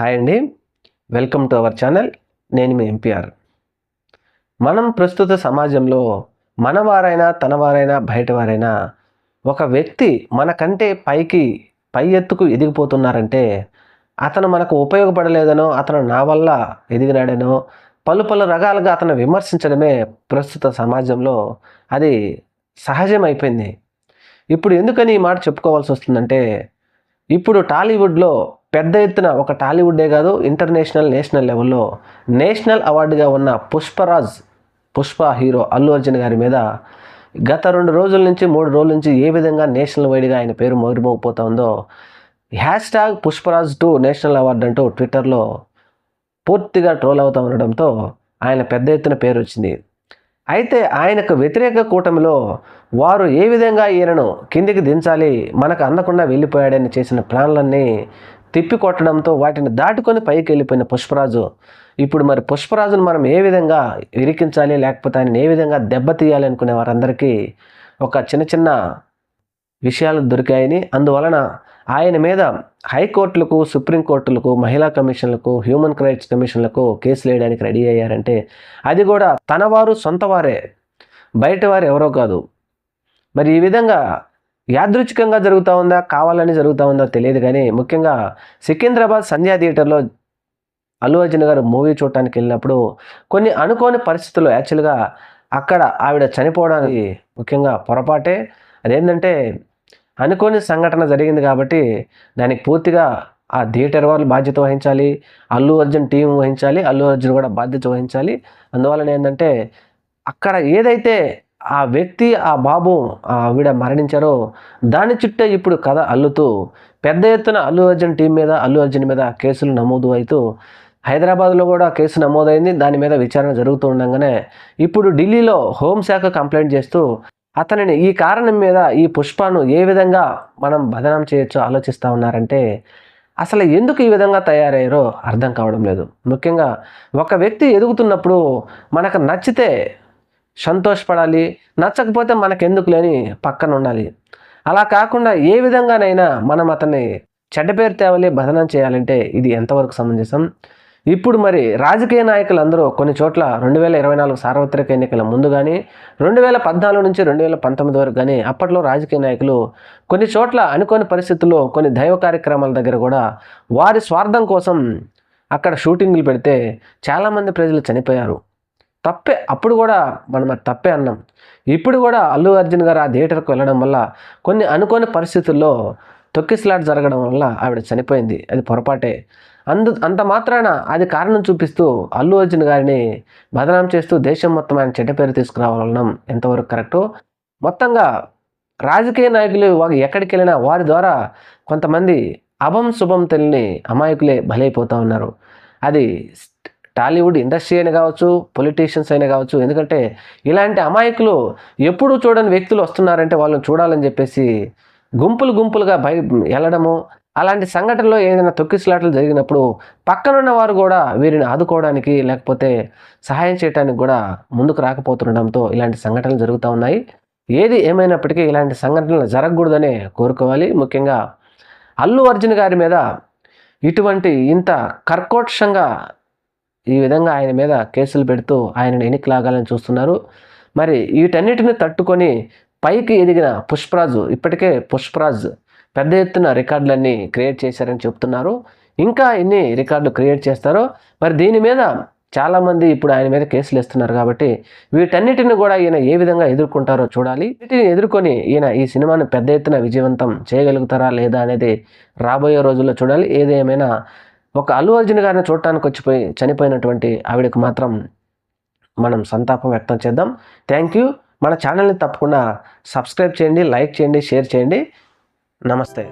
Hi అండి. Welcome to our channel. నేను మీ ఎంపీఆర్ మనం ప్రస్తుత సమాజంలో మనవారైనా తనవారైనా బయటవారైనా ఒక వ్యక్తి మనకంటే పైకి పై ఎత్తుకు ఎదిగిపోతున్నారంటే అతను మనకు ఉపయోగపడలేదనో అతను నా వల్ల ఎదిగినాడనో పలు పలు రకాలుగా అతను విమర్శించడమే ప్రస్తుత సమాజంలో అది సహజమైపోయింది. ఇప్పుడు ఎందుకని ఈ మాట చెప్పుకోవాల్సి వస్తుందంటే ఇప్పుడు టాలీవుడ్లో పెద్ద ఎత్తున ఒక టాలీవుడ్డే కాదు ఇంటర్నేషనల్ నేషనల్ లెవెల్లో నేషనల్ అవార్డుగా ఉన్న పుష్పరాజ్ పుష్ప హీరో అల్లు అర్జున్ గారి మీద గత రెండు రోజుల నుంచి మూడు రోజుల నుంచి ఏ విధంగా నేషనల్ వైడ్గా ఆయన పేరు మోగిపోతా ఉందో hashtag Pushparaj to national award అంటూ ట్విట్టర్లో పూర్తిగా ట్రోల్ అవుతూ ఉండడంతో ఆయన పెద్ద ఎత్తున పేరు వచ్చింది. అయితే ఆయనకు వ్యతిరేక కూటమిలో వారు ఏ విధంగా ఈయనను కిందికి దించాలి మనకు అందకుండా వెళ్ళిపోయాడని చేసిన ప్లాన్లన్నీ తిప్పికొట్టడంతో వాటిని దాటుకొని పైకి వెళ్ళిపోయిన పుష్పరాజు. ఇప్పుడు మరి పుష్పరాజును మనం ఏ విధంగా ఇరికించాలి లేకపోతే ఆయన ఏ విధంగా దెబ్బతీయాలి అనుకునే వారందరికీ ఒక చిన్న చిన్న విషయాలు దొరికాయని. అందువలన ఆయన మీద హైకోర్టులకు సుప్రీంకోర్టులకు మహిళా కమిషన్లకు హ్యూమన్ రైట్స్ కమిషన్లకు కేసులు వేయడానికి రెడీ అయ్యారంటే అది కూడా తనవారు సొంతవారే బయటవారు ఎవరో కాదు. మరి ఈ విధంగా యాదృచ్ఛికంగా జరుగుతూ ఉందా? కావాలని జరుగుతూ ఉందా? తెలియదు కానీ ముఖ్యంగా సికింద్రాబాద్ సంధ్యా థియేటర్లో అల్లు అర్జున్ గారు మూవీ చూడటానికి వెళ్ళినప్పుడు కొన్ని అనుకోని పరిస్థితుల్లో యాక్చువల్గా అక్కడ ఆవిడ చనిపోవడానికి ముఖ్యంగా పొరపాటే. అదేంటంటే అనుకోని సంఘటన జరిగింది కాబట్టి దానికి పూర్తిగా ఆ థియేటర్ వాళ్ళు బాధ్యత వహించాలి. అల్లు అర్జున్ టీం వహించాలి. అల్లు అర్జున్ కూడా బాధ్యత వహించాలి. అందువలన ఏంటంటే అక్కడ ఏదైతే ఆ వ్యక్తి ఆ బాబు ఆవిడ మరణించారో దాని చుట్టే ఇప్పుడు కథ అల్లుతూ పెద్ద ఎత్తున అల్లు అర్జున్ టీం మీద అల్లు అర్జున్ మీద కేసులు నమోదు అవుతూ హైదరాబాద్లో కూడా కేసు నమోదైంది. దాని మీద విచారణ జరుగుతూ ఉండగానే ఇప్పుడు ఢిల్లీలో హోంశాఖ కంప్లైంట్ చేస్తూ అతనిని ఈ కారణం మీద ఈ పుష్పను ఏ విధంగా మనం బదనాం చేయొచ్చో ఆలోచిస్తూ ఉన్నారంటే అసలు ఎందుకు ఈ విధంగా తయారయ్యారో అర్థం కావడం లేదు. ముఖ్యంగా ఒక వ్యక్తి ఎదుగుతున్నప్పుడు మనకు నచ్చితే సంతోషపడాలి నచ్చకపోతే మనకెందుకు లేని పక్కన ఉండాలి అలా కాకుండా ఏ విధంగానైనా మనం అతన్ని చెడ్డ పేరు తేవాలి బదనం చేయాలంటే ఇది ఎంతవరకు సమంజసం? ఇప్పుడు మరి రాజకీయ నాయకులందరూ కొన్ని చోట్ల రెండు వేల ఇరవై నాలుగు సార్వత్రిక ఎన్నికల ముందు కానీ రెండు వేల పద్నాలుగు నుంచి రెండు వేల పంతొమ్మిది వరకు కానీ అప్పట్లో రాజకీయ నాయకులు కొన్ని చోట్ల అనుకోని పరిస్థితుల్లో కొన్ని దైవ కార్యక్రమాల దగ్గర కూడా వారి స్వార్థం కోసం అక్కడ షూటింగ్లు పెడితే చాలామంది ప్రజలు చనిపోయారు. తప్పే. అప్పుడు కూడా మనం అది తప్పే అన్నాం. ఇప్పుడు కూడా అల్లు అర్జున్ గారు ఆ థియేటర్కి వెళ్ళడం వల్ల కొన్ని అనుకోని పరిస్థితుల్లో తొక్కిస్లాట్ జరగడం వల్ల ఆవిడ చనిపోయింది. అది పొరపాటే. అందు అంత మాత్రాన అది కారణం చూపిస్తూ అల్లు అర్జున్ గారిని బదనాం చేస్తూ దేశం మొత్తం ఆయన చెడ్డ పేరు తీసుకురావాలన్నాం. ఎంతవరకు కరెక్టో? మొత్తంగా రాజకీయ నాయకులు ఎక్కడికి వెళ్ళినా వారి ద్వారా కొంతమంది అభం శుభం తెలియని అమాయకులే బలైపోతూ ఉన్నారు. అది టాలీవుడ్ ఇండస్ట్రీ అయినా కావచ్చు పొలిటీషియన్స్ అయినా కావచ్చు ఎందుకంటే ఇలాంటి అమాయకులు ఎప్పుడూ చూడని వ్యక్తులు వస్తున్నారంటే వాళ్ళని చూడాలని చెప్పేసి గుంపులు గుంపులుగా భయ వెళ్ళడము అలాంటి సంఘటనలో ఏదైనా తొక్కిసలాటలు జరిగినప్పుడు పక్కనున్న వారు కూడా వీరిని ఆదుకోవడానికి లేకపోతే సహాయం చేయడానికి కూడా ముందుకు రాకపోతుండడంతో ఇలాంటి సంఘటనలు జరుగుతూ ఉన్నాయి. ఏది ఏమైనప్పటికీ ఇలాంటి సంఘటనలు జరగకూడదనే కోరుకోవాలి. ముఖ్యంగా అల్లు అర్జున్ గారి మీద ఇటువంటి ఇంత కర్కోక్షంగా ఈ విధంగా ఆయన మీద కేసులు పెడుతూ ఆయనను ఎన్నిక లాగాలని చూస్తున్నారు. మరి వీటన్నిటిని తట్టుకొని పైకి ఎదిగిన పుష్పరాజు ఇప్పటికే పుష్పరాజ్ పెద్ద ఎత్తున రికార్డులన్నీ క్రియేట్ చేశారని చెప్తున్నారు. ఇంకా ఎన్ని రికార్డులు క్రియేట్ చేస్తారో మరి దీని మీద చాలామంది ఇప్పుడు ఆయన మీద కేసులు ఇస్తున్నారు కాబట్టి వీటన్నిటిని కూడా ఈయన ఏ విధంగా ఎదుర్కొంటారో చూడాలి. వీటిని ఎదుర్కొని ఈయన ఈ సినిమాను పెద్ద ఎత్తున విజయవంతం చేయగలుగుతారా లేదా అనేది రాబోయే రోజుల్లో చూడాలి. ఏదేమైనా ఒక అల్లు అర్జున్ గారిని చూడటానికి వచ్చిపోయి చనిపోయినటువంటి ఆవిడకు మాత్రం మనం సంతాపం వ్యక్తం చేద్దాం. థ్యాంక్ యూ మన ఛానల్ని తప్పకుండా సబ్స్క్రైబ్ చేయండి లైక్ చేయండి షేర్ చేయండి. నమస్తే.